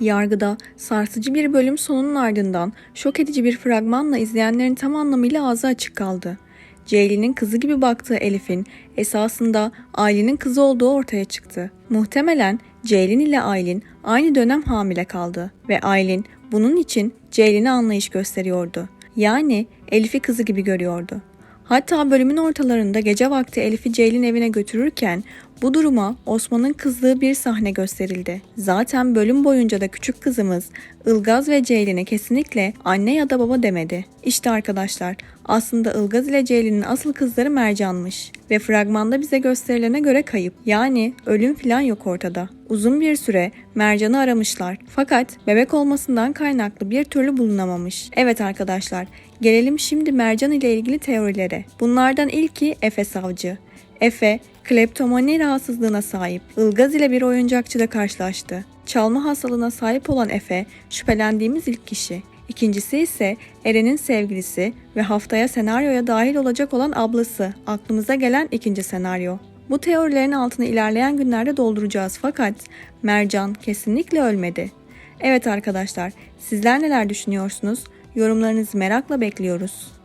Yargıda sarsıcı bir bölüm sonunun ardından şok edici bir fragmanla izleyenlerin tam anlamıyla ağzı açık kaldı. Ceylin'in kızı gibi baktığı Elif'in esasında Aylin'in kızı olduğu ortaya çıktı. Muhtemelen Ceylin ile Aylin aynı dönem hamile kaldı ve Aylin bunun için Ceylin'e anlayış gösteriyordu. Yani Elif'i kızı gibi görüyordu. Hatta bölümün ortalarında gece vakti Elif'i Ceylin evine götürürken bu duruma Osman'ın kızdığı bir sahne gösterildi. Zaten bölüm boyunca da küçük kızımız Ilgaz ve Ceylin'e kesinlikle anne ya da baba demedi. İşte arkadaşlar aslında Ilgaz ile Ceylin'in asıl kızları Mercan'mış ve fragmanda bize gösterilene göre kayıp. Yani ölüm falan yok ortada. Uzun bir süre Mercan'ı aramışlar fakat bebek olmasından kaynaklı bir türlü bulunamamış. Evet arkadaşlar gelelim şimdi Mercan ile ilgili teorilere. Bunlardan ilki Efe Savcı. Efe, kleptomani rahatsızlığına sahip. Ilgaz ile bir oyuncakçıda karşılaştı. Çalma hastalığına sahip olan Efe, şüphelendiğimiz ilk kişi. İkincisi ise Eren'in sevgilisi ve haftaya senaryoya dahil olacak olan ablası. Aklımıza gelen ikinci senaryo. Bu teorilerin altını ilerleyen günlerde dolduracağız fakat Mercan kesinlikle ölmedi. Evet arkadaşlar, sizler neler düşünüyorsunuz? Yorumlarınızı merakla bekliyoruz.